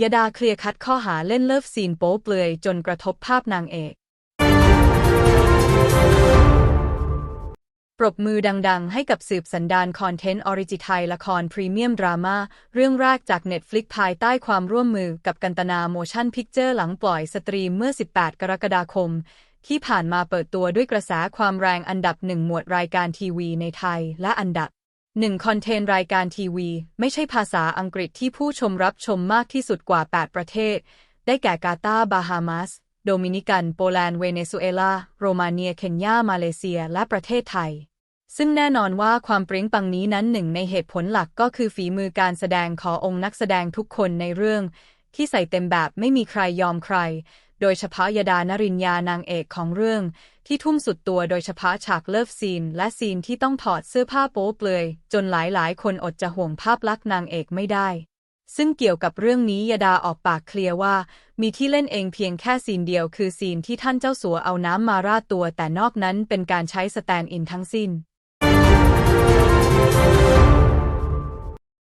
ยดาเคลียร์คัดข้อหาเล่นเลิฟซีนโป๊เปลือยจนกระทบภาพนางเอก ปรบมือดังๆ ให้กับสืบสันดานคอนเทนต์ออริจิไทยละครพรีเมียมดราม่าเรื่องแรกจาก Netflix ภายใต้ความร่วมมือกับกันตนาโมชั่นพิกเจอร์หลังปล่อยสตรีมเมื่อ 18 กรกฎาคม ที่ผ่านมาเปิดตัวด้วยกระแสความแรงอันดับหนึ่งหมวดรายการทีวีในไทยและอันดับ หนึ่งคอนเทนต์รายการทีวี ไม่ใช่ภาษาอังกฤษที่ผู้ชมรับชมมากที่สุดกว่า 8 ประเทศ ได้แก่กาตาร์บาฮามาส โดมินิกัน โปแลนด์ เวเนซุเอลา โรมาเนีย เคนยา มาเลเซีย และประเทศไทย ซึ่งแน่นอนว่าความปริ้งปังนี้นั้นหนึ่งในเหตุผลหลักก็คือฝีมือการแสดงขององค์นักแสดงทุกคนในเรื่อง ที่ใส่เต็มแบบไม่มีใครยอมใคร โดยเฉพาะยดานรินยานางเอกของเรื่อง ที่ทุ่มสุดตัวโดยเฉพาะฉากเลิฟซีน และซีนที่ต้องถอดเสื้อผ้าโป๊เปลือย จนหลายๆ คนอดจะห่วงภาพลักษณ์นางเอกไม่ได้ ซึ่งเกี่ยวกับเรื่องนี้ยดาออกปากเคลียร์ว่า มีที่เล่นเองเพียงแค่ซีนเดียวคือซีนที่ท่านเจ้าสัวเอาน้ำมาราดตัว แต่นอกนั้นเป็นการใช้สแตนด์อินทั้งสิ้น